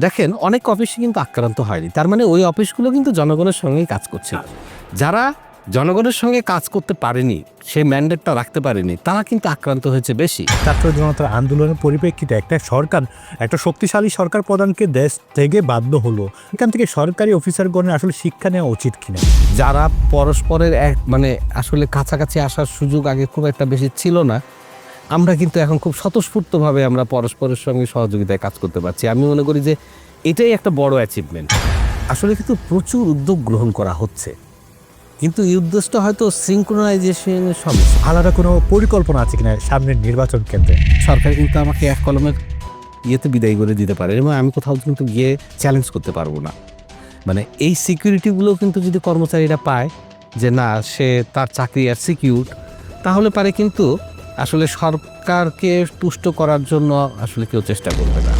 দেখেন অনেক অফিসই কিন্তু আক্রান্ত হয়নি। তার মানে ওই অফিসগুলো কিন্তু জনগণের সঙ্গেই কাজ করছে। যারা জনগণের সঙ্গে কাজ করতে পারেনি সেই ম্যান্ডেটটা রাখতে পারেনি তারা কিন্তু আক্রান্ত হয়েছে বেশি। ছাত্র জনতার আন্দোলনের পরিপ্রেক্ষিতে একটা সরকার একটা শক্তিশালী সরকার প্রধানকে দেশ থেকে বাধ্য হলো। এখান থেকে সরকারি অফিসারগণের আসলে শিক্ষা নেওয়া উচিত কিনা? যারা পরস্পরের এক মানে আসলে কাছাকাছি আসার সুযোগ আগে খুব একটা বেশি ছিল না আমরা কিন্তু এখন খুব স্বতঃস্ফূর্তভাবে আমরা পরস্পরের সঙ্গে সহযোগিতায় কাজ করতে পারছি। আমি মনে করি যে এটাই একটা বড় অ্যাচিভমেন্ট আসলে কিন্তু প্রচুর উদ্যোগ গ্রহণ করা হচ্ছে। কিন্তু এই উদ্দেশ্যটা হয়তো সিঙ্ক্রোনাইজেশনের সমস্যা। আলাদা কোনো পরিকল্পনা আছে কিনা সামনের নির্বাচন কেন্দ্রে? সরকার কিন্তু আমাকে এক কলমের ইয়েতে বিদায় করে দিতে পারে এবং আমি কোথাও কিন্তু গিয়ে চ্যালেঞ্জ করতে পারব না। মানে এই সিকিউরিটিগুলো কিন্তু যদি কর্মচারীরা পায় যে না সে তার চাকরি আর সিকিউর তাহলে পারে কিন্তু আসলে সরকারকে তুষ্ট করার জন্য আসলে কেউ চেষ্টা করবে না।